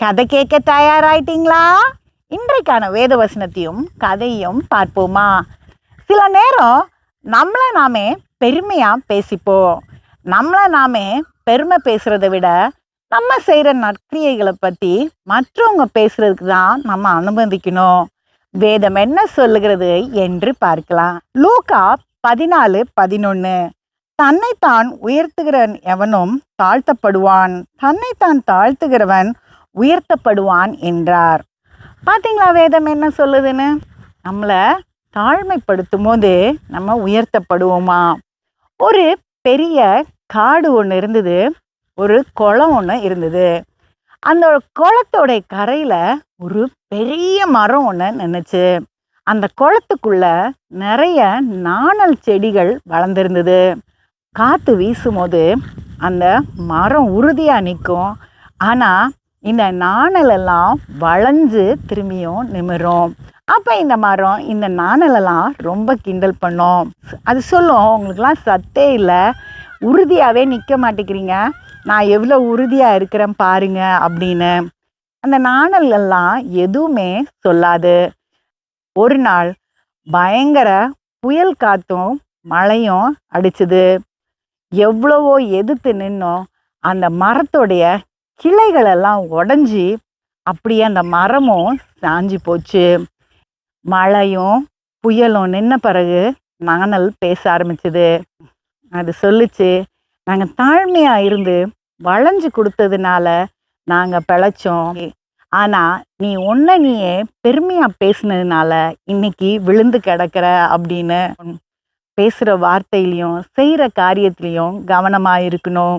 கதை கேட்க தயாராயிட்டீங்களா? இன்றைக்கான வேத வசனத்தையும் கதையும் பார்ப்போமா? சில நேரம் நம்மளை நாமே பெருமையாக பேசிப்போம். நம்மளை நாமே பெருமை பேசுகிறத விட நம்ம செய்கிற நற்கிரியைகளை பற்றி மற்றவங்க பேசுறதுக்கு தான் நம்ம அனுமதிக்கணும். வேதம் என்ன சொல்லுகிறது என்று பார்க்கலாம். லூக்கா பதினாலு பதினொன்று தன்னைத்தான் உயர்த்துகிறவன் எவனும் தாழ்த்தப்படுவான். தன்னைத்தான் தாழ்த்துகிறவன் உயர்த்தப்படுவான் என்றார். பார்த்தீங்களா வேதம் என்ன சொல்லுதுன்னு? நம்மளை தாழ்மைப்படுத்தும் போது நம்ம உயர்த்தப்படுவோமா? ஒரு பெரிய காடு ஒன்று இருந்தது. ஒரு குளம் ஒன்று இருந்தது. அந்த குளத்தோட கரையில் ஒரு பெரிய மரம் ஒன்று நின்றுச்சு அந்த குளத்துக்குள்ள நிறைய நாணல் செடிகள் வளர்ந்துருந்தது. காற்று வீசும்போது அந்த மரம் உறுதியாக நிற்கும். ஆனால் இந்த நாணலெல்லாம் வளைஞ்சு திரும்பியும் நிமிரும். அப்போ இந்த மரம் இந்த நாணலெல்லாம் ரொம்ப கிண்டல் பண்ணும். அது சொல்லும் உங்களுக்குலாம் சத்தே இல்லை. உறுதியாகவே நிற்க மாட்டேங்கிறீங்க. நான் எவ்வளோ உறுதியாக இருக்கிறேன் பாருங்க அப்படின்னு. அந்த நாணலெல்லாம் எதுவுமே சொல்லாது. ஒரு நாள் பயங்கர புயல் காத்தும் மழையும் அடிச்சுது. எவ்வளவோ எதிர்த்து நின்னோம். அந்த மரத்தோடைய கிளைகளெல்லாம் உடஞ்சி அப்படியே அந்த மரமும் சாஞ்சி போச்சு. மழையும் புயலும் நின்ன பிறகு நாணல் பேச ஆரம்பிச்சுது. அது சொல்லிச்சு நாங்கள் தாழ்மையாக இருந்து வளைஞ்சு கொடுத்ததுனால நாங்கள் பிழைச்சோம். ஆனால் நீ ஒன்றை நீயே பெருமையாக பேசுனதுனால இன்னைக்கு விழுந்து கிடக்கிற அப்படின்னு பேசுகிற வார்த்தையிலையும் செய்கிற காரியத்திலையும் கவனமாக இருக்கணும்.